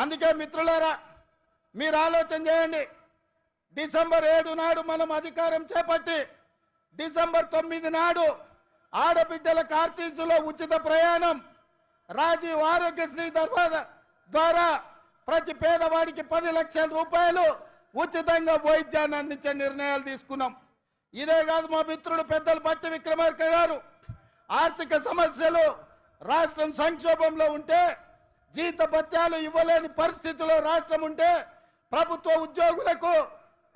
అందుకే మిత్రులారా మీరు ఆలోచన చేయండి. డిసెంబర్ ఏడు నాడు మనం అధికారం చేపట్టి డిసెంబర్ తొమ్మిది నాడు ఆడబిడ్డల కార్తీసులో ఉచిత ప్రయాణం రాజీవ్ ఆరోగ్యశ్రీ దర్వాజా ద్వారా ప్రతి పేదవాడికి పది లక్షల రూపాయలు ఉచితంగా వైద్యాన్ని అందించే నిర్ణయాలు తీసుకున్నాం. ఇదే కాదు మా మిత్రుడు పెద్దలు పట్టి విక్రమార్క గారు ఆర్థిక సమస్యలు రాష్ట్రం సంక్షోభంలో ఉంటే జీత భత్యాలు ఇవ్వలేని పరిస్థితిలో రాష్ట్రం ఉంటే ప్రభుత్వ ఉద్యోగులకు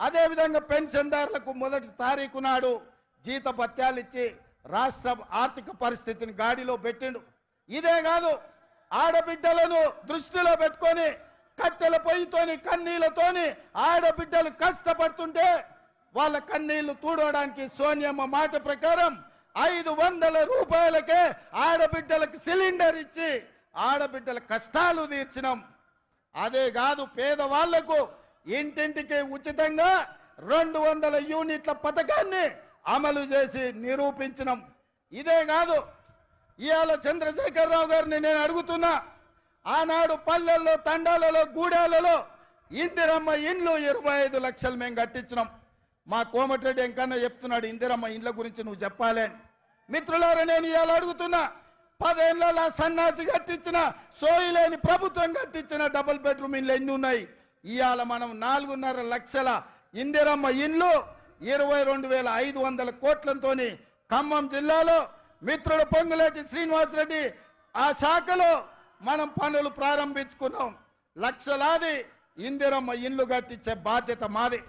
అదేవిధంగా పెన్షన్దారులకు మొదటి తారీఖు నాడు జీత భత్యాలు ఇచ్చి రాష్ట్ర ఆర్థిక పరిస్థితిని గాడిలో పెట్టిండు. ఇదే కాదు ఆడబిడ్డలను దృష్టిలో పెట్టుకొని కట్టెల పొయ్యితోని కన్నీళ్ళతోని ఆడబిడ్డలు కష్టపడుతుంటే వాళ్ళ కన్నీళ్ళు తూడవడానికి సోనియమ్మ మాట ప్రకారం ఐదు వందల రూపాయలకే ఆడబిడ్డలకు సిలిండర్ ఇచ్చి ఆడబిడ్డల కష్టాలు తీర్చినాం. అదే కాదు పేదవాళ్ళకు ఇంటింటికి ఉచితంగా రెండు వందల యూనిట్ల పథకాన్ని అమలు చేసి నిరూపించినాం. ఇదే కాదు ఇవాళ చంద్రశేఖరరావు గారిని నేను అడుగుతున్నా ఆనాడు పల్లెల్లో తండాలలో గూడాలలో ఇందిరమ్మ ఇండ్లు ఇరవై ఐదు లక్షలు మేము కట్టించినాం. మా కోమటిరెడ్డి ఎంకన్నా చెప్తున్నాడు ఇందిరమ్మ ఇండ్ల గురించి నువ్వు చెప్పాలి. మిత్రులారా నేను ఇవాళ అడుగుతున్నా పదేళ్ళ సన్నాసి కట్టించిన సోయి లేని ప్రభుత్వం కట్టించిన డబుల్ బెడ్రూమ్ ఇండ్లు ఎన్ని ఉన్నాయి? ఇవాళ మనం నాలుగున్నర లక్షల ఇందిరమ్మ ఇండ్లు ఇరవై రెండు వేల ఐదు వందల కోట్లతోని ఖమ్మం జిల్లాలో మిత్రుడు పొంగులేటి శ్రీనివాసరెడ్డి ఆ శాఖలో మనం పనులు ప్రారంభించుకున్నాం. లక్షలాది ఇందిరమ్మ ఇండ్లు కట్టించే బాధ్యత మాది.